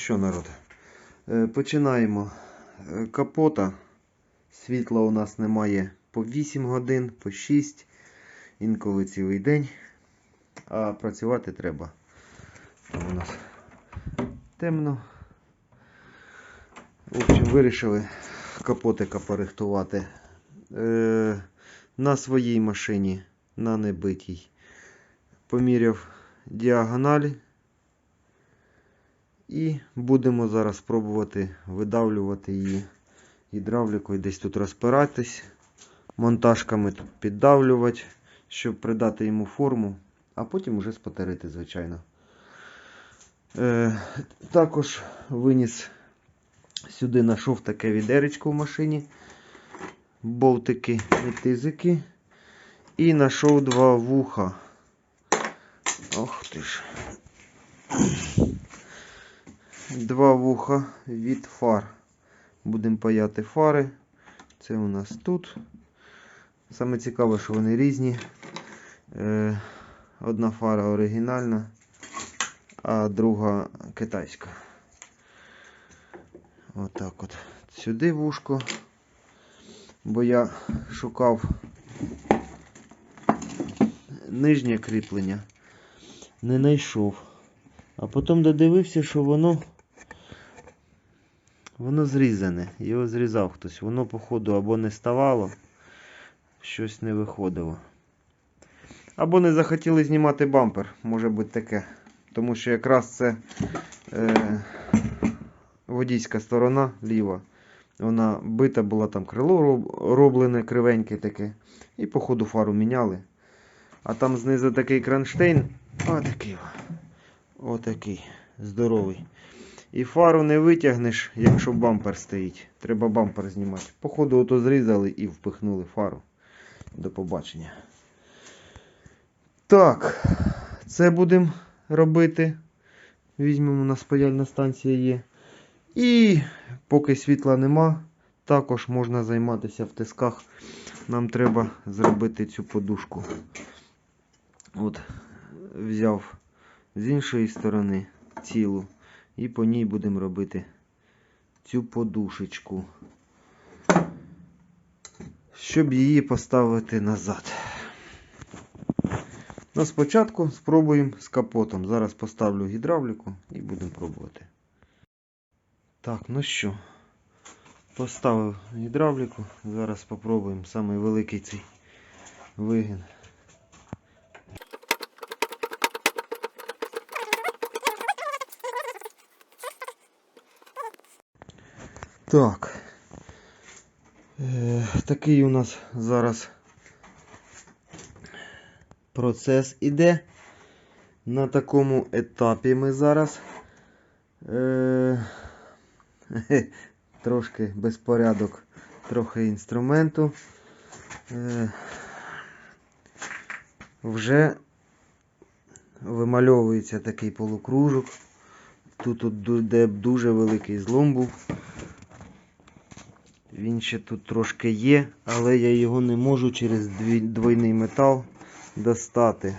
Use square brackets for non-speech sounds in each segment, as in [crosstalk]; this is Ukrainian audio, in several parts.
що, народ? Е, Починаємо. Е, Капота. Світла у нас немає по 8 годин, по 6, інколи цілий день. А працювати треба. Там у нас темно. В общем, вирішили капотика порихтувати. Е, на своїй машині, на небитій. Поміряв діагональ. І будемо зараз пробувати видавлювати її гідравлікою, десь тут розпиратись, монтажками тут піддавлювати, щоб придати йому форму, а потім уже спотерити, звичайно. Е, також виніс сюди знайшов таке відеречко в машині, болтики, метизики. І знайшов два вуха. Ох ти ж. Два вуха від фар. Будемо паяти фари. Це у нас тут. Саме цікаве, що вони різні. Е, Одна фара оригінальна, а друга китайська. Отак от. Сюди вушко. Бо я шукав нижнє кріплення. Не знайшов. А потім додивився, що воно воно зрізане. Його зрізав хтось. Воно, походу, або не ставало, щось не виходило. Або не захотіли знімати бампер, може бути таке. Тому що якраз це е, водійська сторона ліва. Вона бита була там крило роблене, кривеньке таке. І по ходу фару міняли. А там знизу такий кронштейн. Отакий. Отакий. Здоровий. І фару не витягнеш, якщо бампер стоїть. Треба бампер знімати. Походу, ото зрізали і впихнули фару. До побачення. Так, це будемо робити. Візьмемо, у нас паяльна станція є. І поки світла нема, також можна займатися в тисках. Нам треба зробити цю подушку. От, взяв з іншої сторони цілу. І по ній будемо робити цю подушечку. Щоб її поставити назад. Ну, спочатку спробуємо з капотом. Зараз поставлю гідравліку і будемо пробувати. Так, ну що, поставив гідравліку. Зараз спробуємо самий великий цей вигін. Так. Е, такий у нас зараз процес іде. На такому етапі ми зараз. Е, [laughs] трошки безпорядок, трохи інструменту. Е, вже вимальовується такий полукружок. Тут, де дуже великий злом був. Він ще тут трошки є, але я його не можу через двойний метал достати.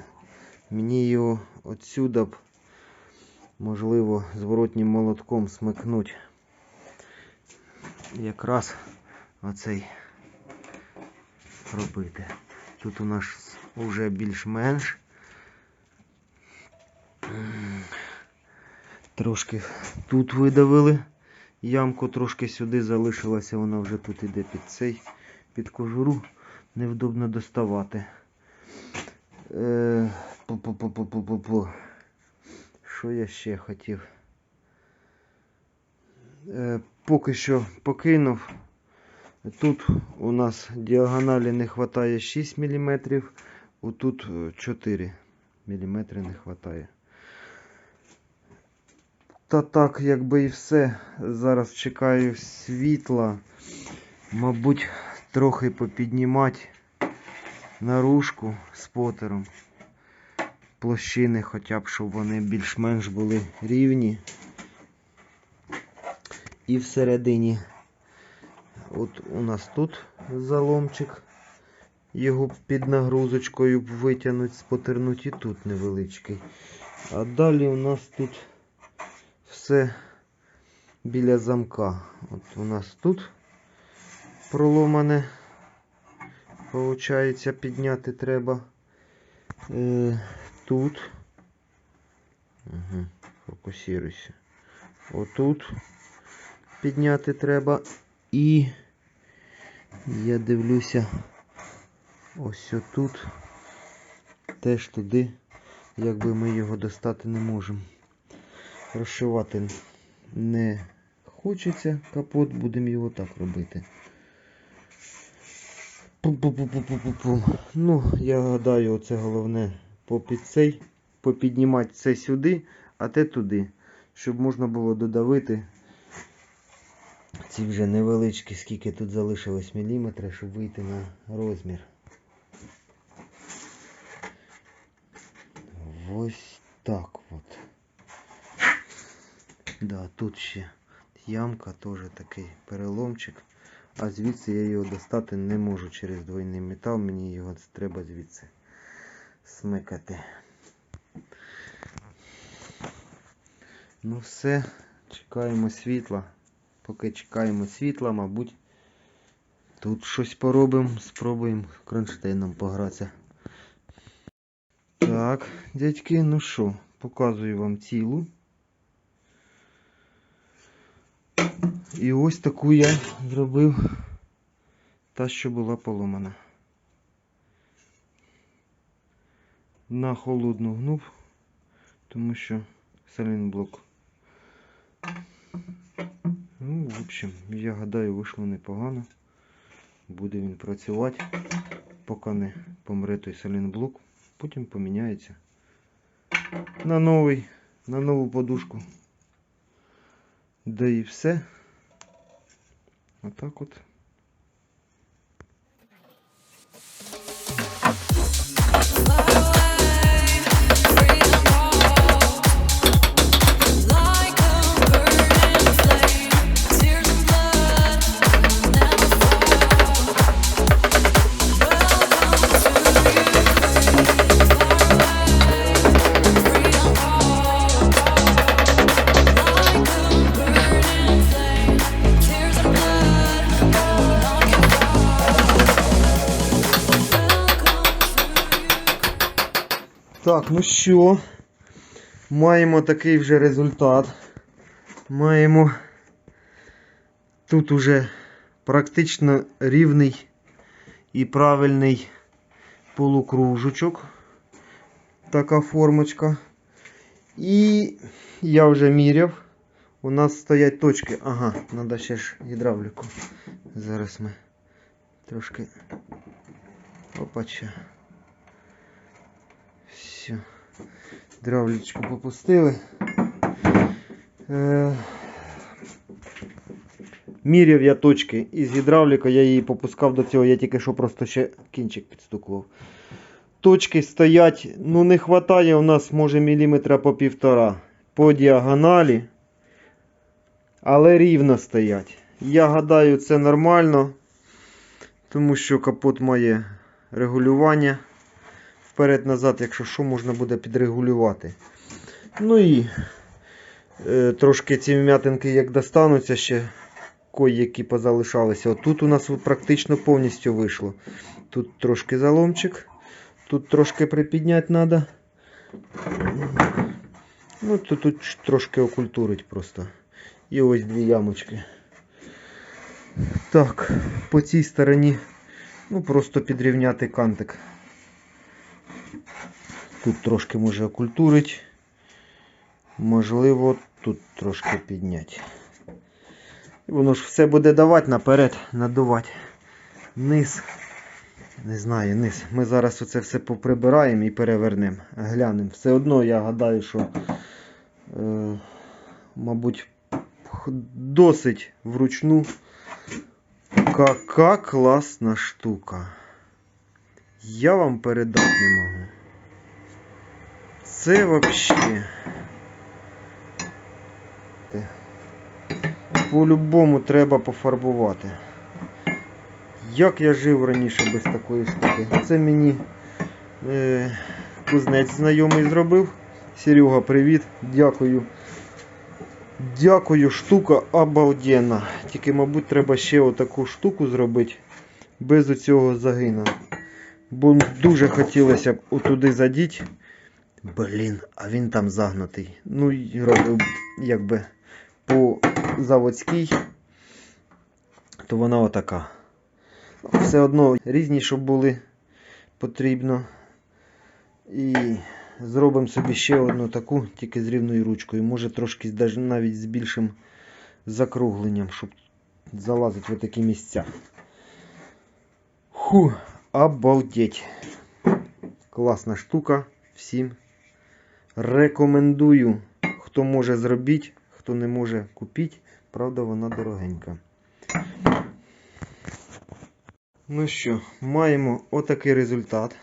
Мені його отсюда б, можливо, зворотнім молотком смикнуть. Якраз оцей робити. Тут у нас вже більш-менш. Трошки тут видавили ямку, трошки сюди залишилася, вона вже тут іде під цей, під кожуру. Невдобно доставати. Е. Що я ще хотів? Е, поки що покинув. Тут у нас діагоналі не вистачає 6 мм, отут е, 4 мм не вистачає. Та так, якби і все. Зараз чекаю світла. Мабуть, трохи попіднімати наружку спотером. Площини хоча б, щоб вони більш-менш були рівні. І всередині, от у нас тут заломчик. Його під нагрузочкою витягнуть, спотернуть і тут невеличкий. А далі у нас тут все біля замка. От у нас тут проломане. Получається, підняти треба. Е, тут. Угу, фокусируйся. Отут підняти треба. І я дивлюся ось отут. Теж туди, якби ми його достати не можемо. Розшивати не хочеться капот, будемо його так робити. Пу-пу-пу-пу-пу-пу. Ну, я гадаю, оце головне попід цей, попіднімати це сюди, а те туди, щоб можна було додавити ці вже невеличкі, скільки тут залишилось міліметри, щоб вийти на розмір. Ось так от. Да, тут ще ямка, теж такий переломчик. А звідси я його достати не можу через двойний метал, мені його треба звідси смикати. Ну все, чекаємо світла. Поки чекаємо світла, мабуть, тут щось поробимо, спробуємо кронштейном погратися. Так, дядьки, ну що, показую вам цілу. І ось таку я зробив та, що була поломана. На холодну гнув, тому що салінблок. Ну, в общем, я гадаю, вийшло непогано. Буде він працювати, поки не помре той салінблок. Потім поміняється на новий, на нову подушку. Да і все. Отак от. Так, ну що, маємо такий вже результат. Маємо тут уже практично рівний і правильний полукружочок. Така формочка. І я вже міряв. У нас стоять точки. Ага, треба ще ж гідравліку. Зараз ми трошки. Опача. Все. Дравлічку попустили. Е, Міряв я точки із гідравліка, я її попускав до цього, я тільки що просто ще кінчик підстукував. Точки стоять, ну не вистачає у нас може міліметра по півтора по діагоналі, але рівно стоять. Я гадаю, це нормально, тому що капот має регулювання вперед-назад, якщо що, можна буде підрегулювати. Ну і е, трошки ці вм'ятинки як достануться ще кої-які позалишалися. Отут у нас практично повністю вийшло. Тут трошки заломчик, тут трошки припідняти треба. Ну, тут, тут трошки окультурить просто. І ось дві ямочки. Так, по цій стороні, ну просто підрівняти кантик. Тут трошки може окультурить. Можливо, тут трошки підняти. І воно ж все буде давати наперед, надувати. Низ. Не знаю, низ. Ми зараз оце все поприбираємо і перевернемо. Глянемо. Все одно я гадаю, що, е, мабуть, досить вручну. Яка класна штука. Я вам передати не можу. Це вообще. По-любому треба пофарбувати. Як я жив раніше без такої штуки? Це мені е, кузнець знайомий зробив. Серега, привіт, дякую. Дякую, штука обалденна. Тільки, мабуть, треба ще отаку штуку зробити без оцього загина. Бо дуже хотілося б отуди задіти. Блін, а він там загнутий. Ну, робив якби по заводській, то вона отака. Все одно різні, щоб були потрібно. І зробимо собі ще одну таку, тільки з рівною ручкою. Може трошки навіть з більшим закругленням, щоб залазити в такі місця. Фу, обалдеть. Класна штука. Всім рекомендую. Хто може зробіть, хто не може купіть. Правда, вона дорогенька. Ну що, маємо отакий результат.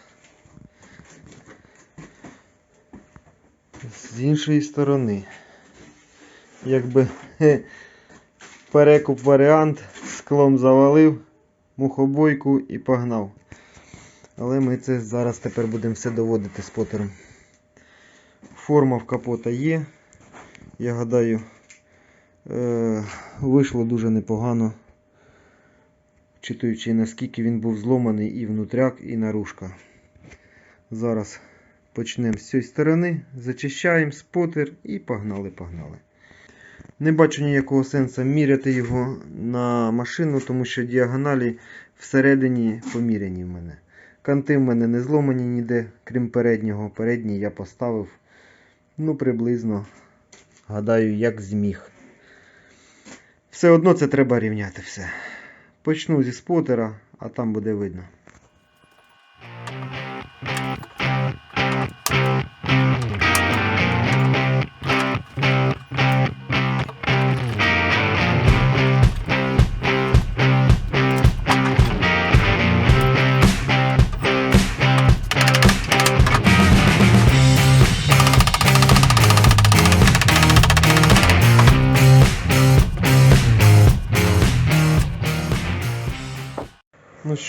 З іншої сторони, якби хе, перекуп варіант, склом завалив, мухобойку і погнав. Але ми це зараз тепер будемо все доводити з потером. Форма в капота є. Я гадаю, е- вийшло дуже непогано. Вчитуючи наскільки він був зломаний і внутряк, і наружка. Зараз почнемо з цієї сторони, зачищаємо спотер і погнали, погнали. Не бачу ніякого сенсу міряти його на машину, тому що діагоналі всередині поміряні в мене. Канти в мене не зломані ніде, крім переднього. Передній я поставив ну, приблизно, гадаю, як зміг. Все одно це треба рівняти все. Почну зі спотера, а там буде видно.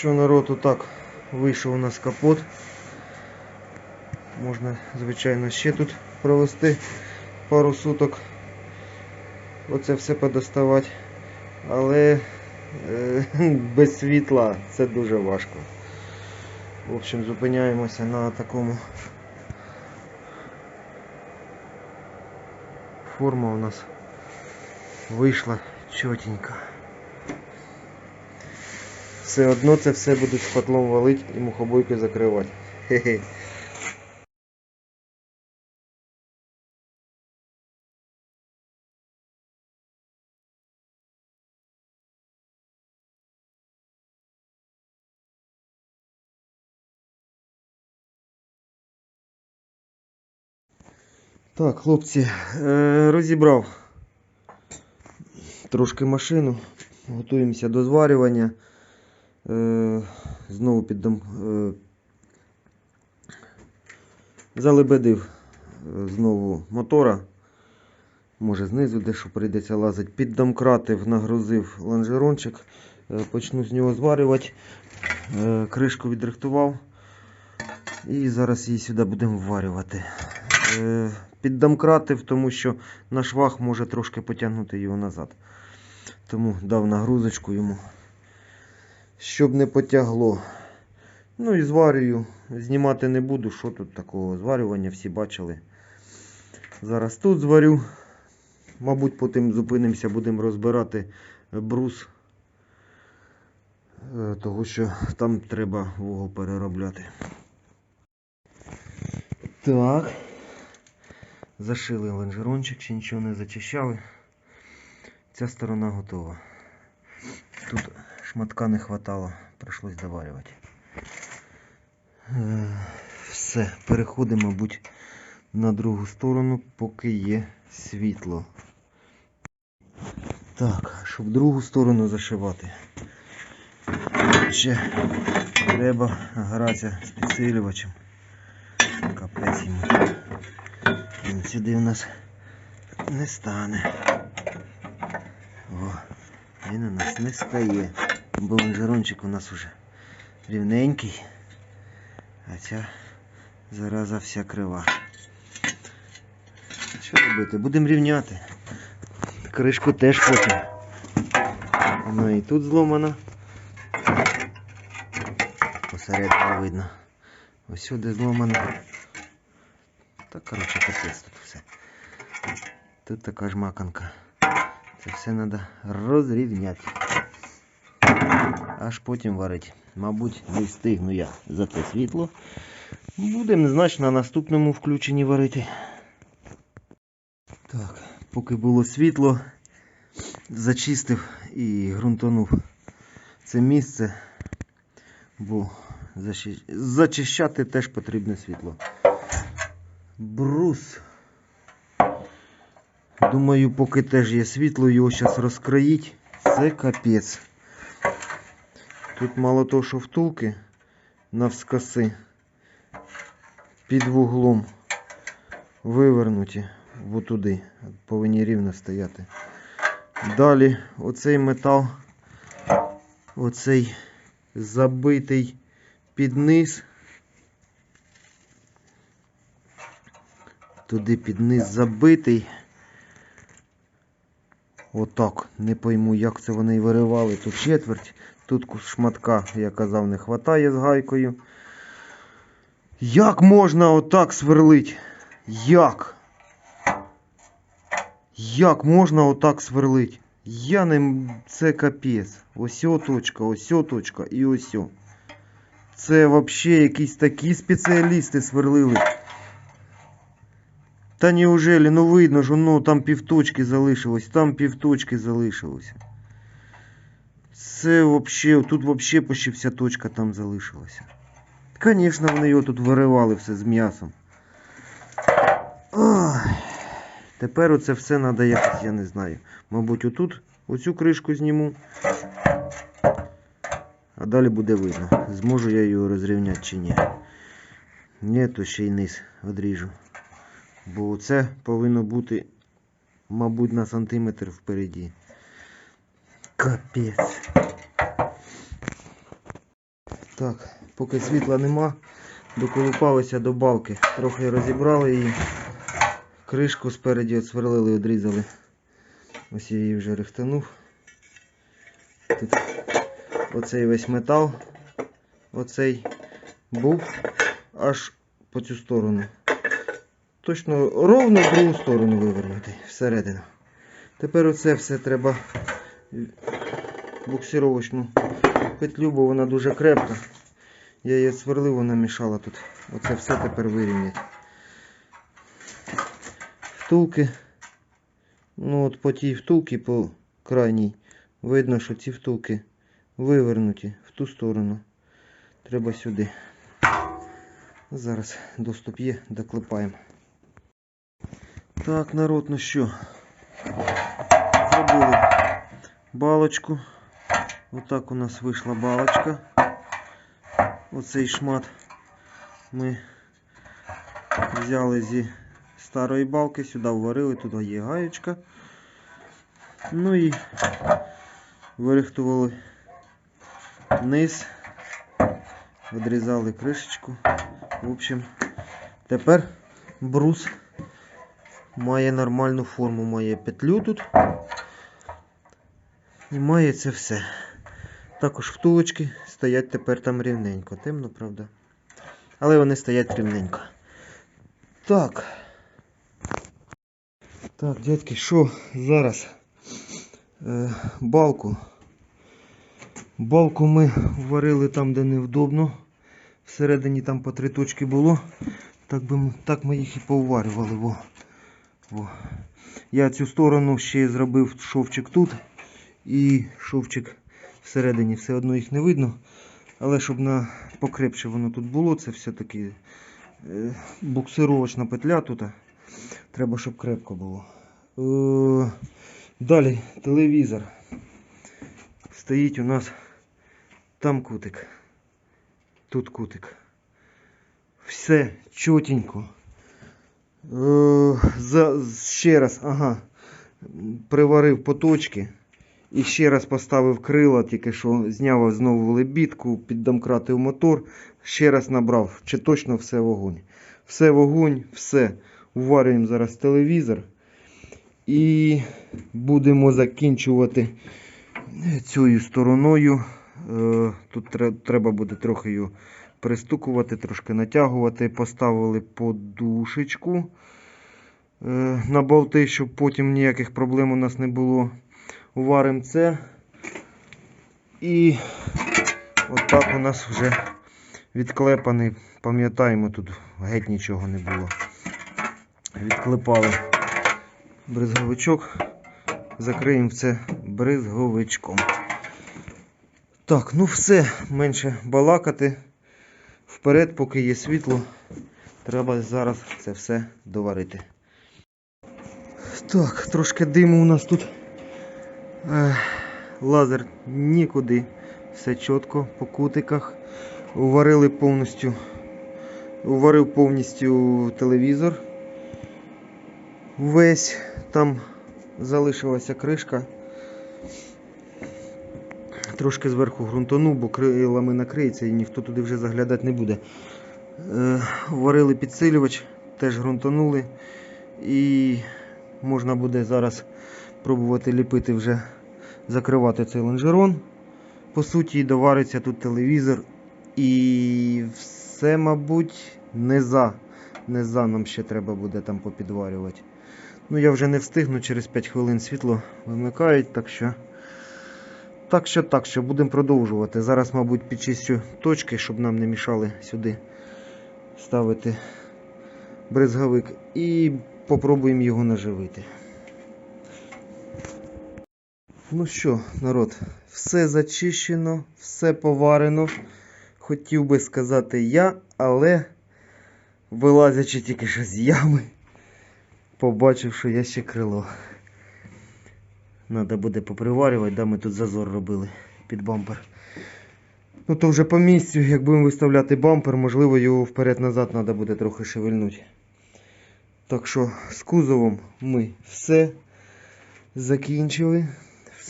Що, народ, отак вийшов у нас капот. Можна, звичайно, ще тут провести пару суток. Оце все подоставати. Але е, [laughs] без світла це дуже важко. В общем, зупиняємося на такому. Форма у нас вийшла чотенька. Все одно це все будуть з котлом валити і мухобойкою закривати. Хе-хе. Так, хлопці, е, розібрав трошки машину, готуємося до зварювання. Е, знову піддам. Е, залебедив е, знову мотора. Може знизу дещо прийдеться лазити. Піддомкратив, нагрузив лонжерончик. Е, почну з нього зварювати. Кришку відрихтував. І зараз її сюди будемо вварювати. Піддомкратив, тому що на швах може трошки потягнути його назад. Тому дав нагрузочку йому щоб не потягло. Ну і зварюю. Знімати не буду, що тут такого зварювання, всі бачили. Зараз тут зварю. Мабуть, потім зупинимося, будемо розбирати брус. Е, Того що там треба вугол переробляти. Так. Зашили лонжерончик, ще нічого не зачищали. Ця сторона готова. Тут шматка не хватало, прийшлось доварювати. Е, Все, переходимо, мабуть, на другу сторону, поки є світло. Так, щоб другу сторону зашивати. Ще треба гратися з підсилювачем. Капець йому. Він сюди у нас не стане. О, він у нас не стає. Бо лонжерончик у нас уже рівненький. А ця зараза вся крива. Що робити? Будемо рівняти. Кришку теж потім. Вона і тут зломана. Посередині видно. Ось сюди зломано. Та коротше капець тут все. Тут така ж маканка. Це все треба розрівняти. Аж потім варити. Мабуть, не встигну я за це світло. Будемо, значить, на наступному включенні варити. Так, поки було світло, зачистив і ґрунтонув це місце, бо зачищати теж потрібне світло. Брус. Думаю, поки теж є світло, його зараз розкроїть. Це капець. Тут мало того, що втулки навскоси під вуглом вивернуті в туди. Повинні рівно стояти. Далі оцей метал, оцей забитий під низ. Туди під низ забитий. Отак. Не пойму, як це вони виривали. Тут четверть, тут шматка, я казав, не вистачає з гайкою. Як можна отак сверлить? Як? Як можна отак сверлить? Я не. Це капець. Ось точка, ось точка і ось. Це взагалі якісь такі спеціалісти сверлили. Та неужели, ну видно ж, ну там півточки залишилось, там півточки залишилося. Це вообще, тут вообще почти вся точка там залишилася. Звісно, вони його тут виривали все з м'ясом. Тепер оце все треба якось, я не знаю. Мабуть, отут оцю кришку зніму. А далі буде видно, зможу я його розрівняти чи ні. Ні, то ще й низ одріжу. Бо це повинно бути, мабуть, на сантиметр впереді. Капець. Так, поки світла нема, доколупалися до балки. Трохи розібрали її. Кришку спереді отсверлили, одрізали. Ось я її вже рихтанув. Тут оцей весь метал, оцей був аж по цю сторону. Точно ровно в другу сторону вивернути всередину. Тепер оце все треба буксировочну петлю, бо вона дуже крепка. Я її сверлив, вона мішала тут. Оце все тепер вирівняти. Втулки. Ну от по тій втулці, по крайній, видно, що ці втулки вивернуті в ту сторону. Треба сюди. Зараз доступ є, доклепаємо. Так, народ, ну що? Зробили балочку. Отак у нас вийшла балочка. Оцей шмат ми взяли зі старої балки, сюди вварили, туди є гаєчка. Ну і вирихтували низ, відрізали кришечку. В общем, тепер брус має нормальну форму, має петлю тут. І має це все. Також втулочки стоять тепер там рівненько. Темно, правда. Але вони стоять рівненько. Так. Так, дядьки, що зараз? Е, балку. Балку ми варили там, де невдобно. Всередині там по три точки було. Так, би, так ми їх і поварювали. Во. Во. Я цю сторону ще зробив шовчик тут і шовчик всередині. Все одно їх не видно. Але щоб на покрепше воно тут було, це все-таки е, буксировочна петля тут. Треба, щоб крепко було. Е, далі телевізор. Стоїть у нас там кутик. Тут кутик. Все чотенько. Е, ще раз, ага. Приварив поточки. І ще раз поставив крила, тільки що зняв знову лебідку, піддомкратив мотор, ще раз набрав, чи точно все вогонь. Все вогонь, все. Уварюємо зараз телевізор. І будемо закінчувати цією стороною. Е, Тут треба буде трохи її пристукувати, трошки натягувати. Поставили подушечку е, на болти, щоб потім ніяких проблем у нас не було. Уваримо це. І отак у нас вже відклепаний. Пам'ятаємо, тут геть нічого не було. Відклепали бризговичок. Закриємо це бризговичком. Так, ну все, менше балакати. Вперед, поки є світло, треба зараз це все доварити. Так, трошки диму у нас тут. Лазер нікуди. Все чітко по кутиках. Уварили повністю. Уварив повністю телевізор. Весь там залишилася кришка. Трошки зверху ґрунтану, бо крилами накриється і ніхто туди вже заглядати не буде. Варили підсилювач, теж ґрунтанули. І можна буде зараз пробувати ліпити вже, закривати цей лонжерон. По суті, довариться тут телевізор. І все, мабуть, низа. Низа нам ще треба буде там попідварювати. Ну, я вже не встигну, через 5 хвилин світло вимикають, так що. Так що, так що, будемо продовжувати. Зараз, мабуть, підчистю точки, щоб нам не мішали сюди ставити брезговик. І попробуємо його наживити. Ну що, народ, все зачищено, все поварено. Хотів би сказати я, але вилазячи тільки що з ями, побачив, що я ще крило. Надо буде поприварювати, да, ми тут зазор робили під бампер. Ну то вже по місцю, як будемо виставляти бампер, можливо його вперед-назад треба буде трохи шевельнути. Так що з кузовом ми все закінчили.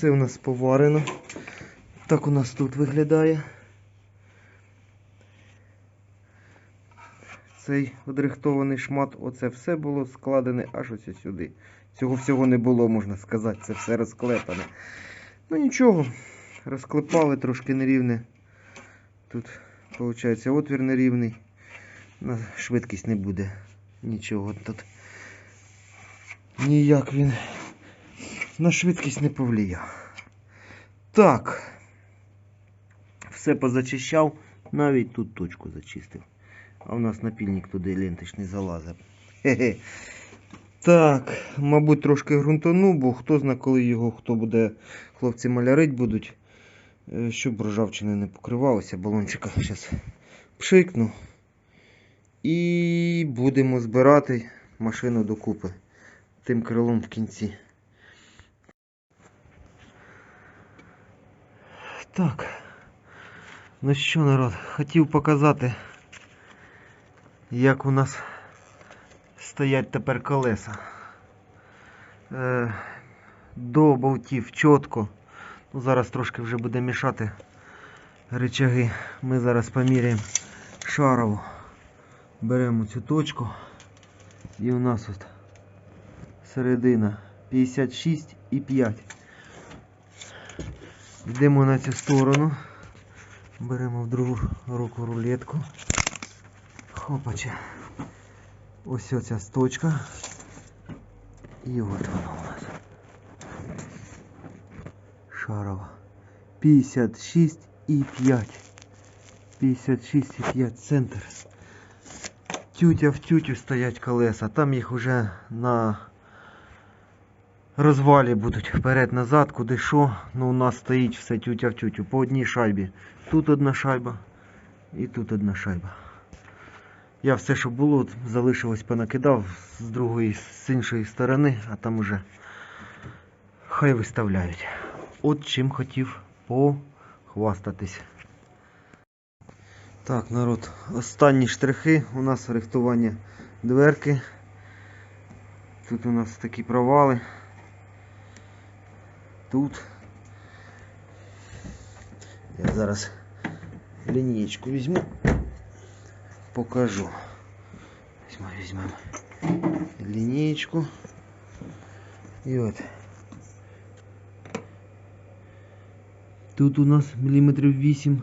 Все у нас поварено. Так у нас тут виглядає. Цей одрихтований шмат, оце все було складене аж ось сюди. Цього всього не було, можна сказати, це все розклепане. Ну нічого, розклепали трошки нерівне. Тут, виходить, отвір нерівний. На швидкість не буде. Нічого тут. Ніяк він на швидкість не повлияв. Так. Все позачищав, навіть тут точку зачистив. А у нас напільник туди ленточний залазив. Хе-хе. Так, мабуть, трошки ґрунтану, бо хто зна, коли його, хто буде, хлопці малярить будуть, е, щоб ржавчина не покривалася. Балончика зараз пшикну. І будемо збирати машину докупи тим крилом в кінці. Так. Ну що, народ, хотів показати, як у нас стоять тепер колеса. Е, до болтів чітко. Ну, зараз трошки вже буде мішати речаги. Ми зараз поміряємо шарову. Беремо цю точку. І у нас от середина 56 і 5. Йдемо на цю сторону. Беремо в другу руку рулетку. Хопача. Ось оця сточка. І от вона у нас. Шарова. 56 і 5. 56 і 5 центр. Тютя в тютю стоять колеса. Там їх уже на розвалі будуть вперед-назад, куди що. Ну у нас стоїть все тютя в тютю. По одній шайбі. Тут одна шайба і тут одна шайба. Я все, що було, залишилось понакидав з другої, з іншої сторони, а там уже хай виставляють. От чим хотів похвастатись. Так, народ, останні штрихи. У нас рихтування дверки. Тут у нас такі провали. Тут. Я зараз лінієчку візьму. Покажу. Візьмемо, візьмемо лінієчку. І от. Тут у нас міліметрів 8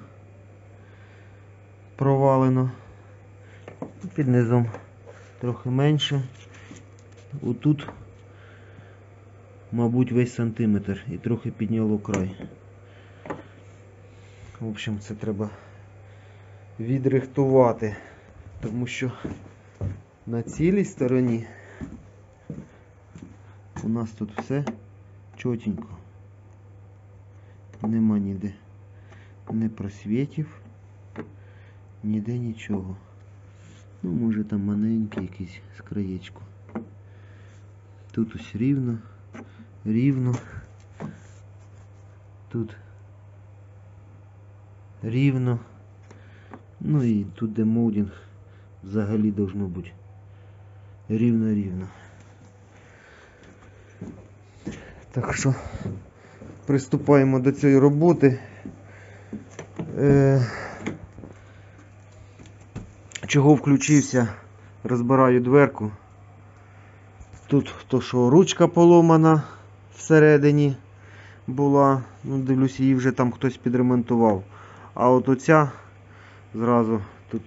провалено. Під низом трохи менше. Отут, мабуть, весь сантиметр і трохи підняло край. В общем, це треба відрихтувати, тому що на цілій стороні у нас тут все чотенько. Нема ніде не просвітів, ніде нічого. Ну, може там маленький якийсь з краєчку. Тут ось рівно, рівно. Тут рівно. Ну і тут де молдинг взагалі должно бути рівно-рівно. Так що приступаємо до цієї роботи. Е, чого включився? Розбираю дверку. Тут то, що ручка поломана всередині була. Ну, дивлюсь, її вже там хтось підремонтував. А от оця зразу тут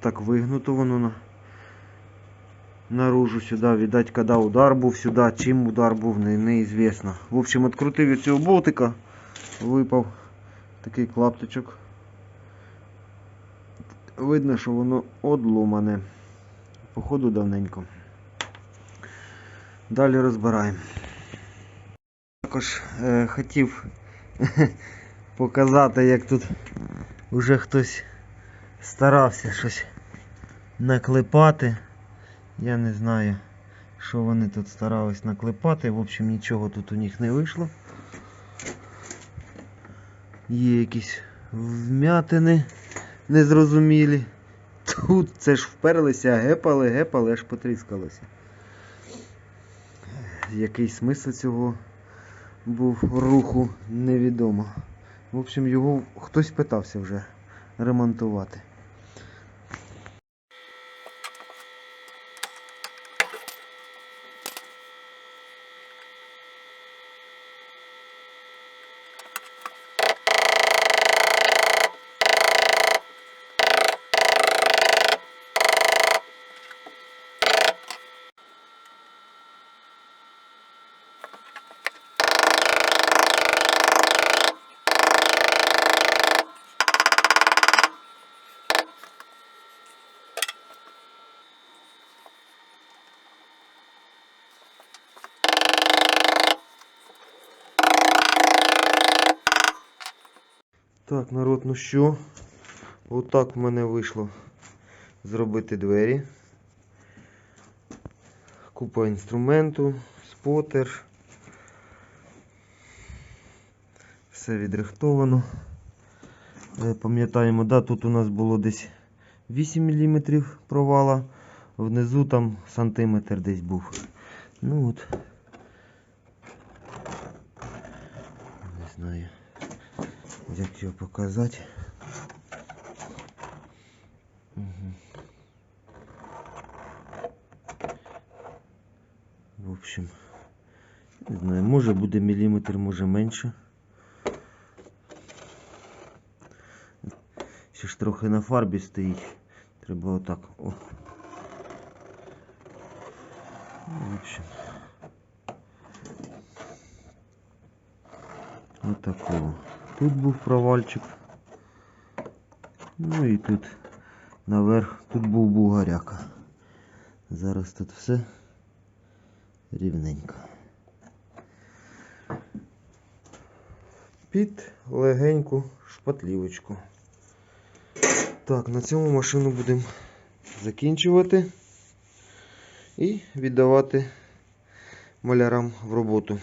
так вигнуто воно на, наружу сюди. Видать, коли удар був сюди, чим удар був, не, неізвісно. В общем, відкрутив від цього болтика, випав такий клаптичок. Видно, що воно одломане. Походу давненько. Далі розбираємо. Також е, хотів [laughs] показати, як тут вже хтось старався щось наклепати. Я не знаю, що вони тут старались наклепати. В общем, нічого тут у них не вийшло. Є якісь вмятини незрозумілі. Тут це ж вперлися, гепали, гепали, аж потріскалося. Який смисл цього був руху, невідомо. В общем, його хтось питався вже ремонтувати. Так, народ, ну що? Отак в мене вийшло зробити двері. Купа інструменту, спотер. Все відрихтовано. Е, Пам'ятаємо, да, тут у нас було десь 8 мм провала, внизу там сантиметр десь був. Ну от. Не знаю як його показати. Угу. В общем, не знаю, може буде міліметр, може менше. Ще ж трохи на фарбі стоїть. Треба отак. О. В общем. Отакого. Тут був провальчик. Ну і тут наверх, тут був бугаряка. Зараз тут все рівненько. Під легеньку шпатлівочку. Так, на цьому машину будемо закінчувати і віддавати малярам в роботу.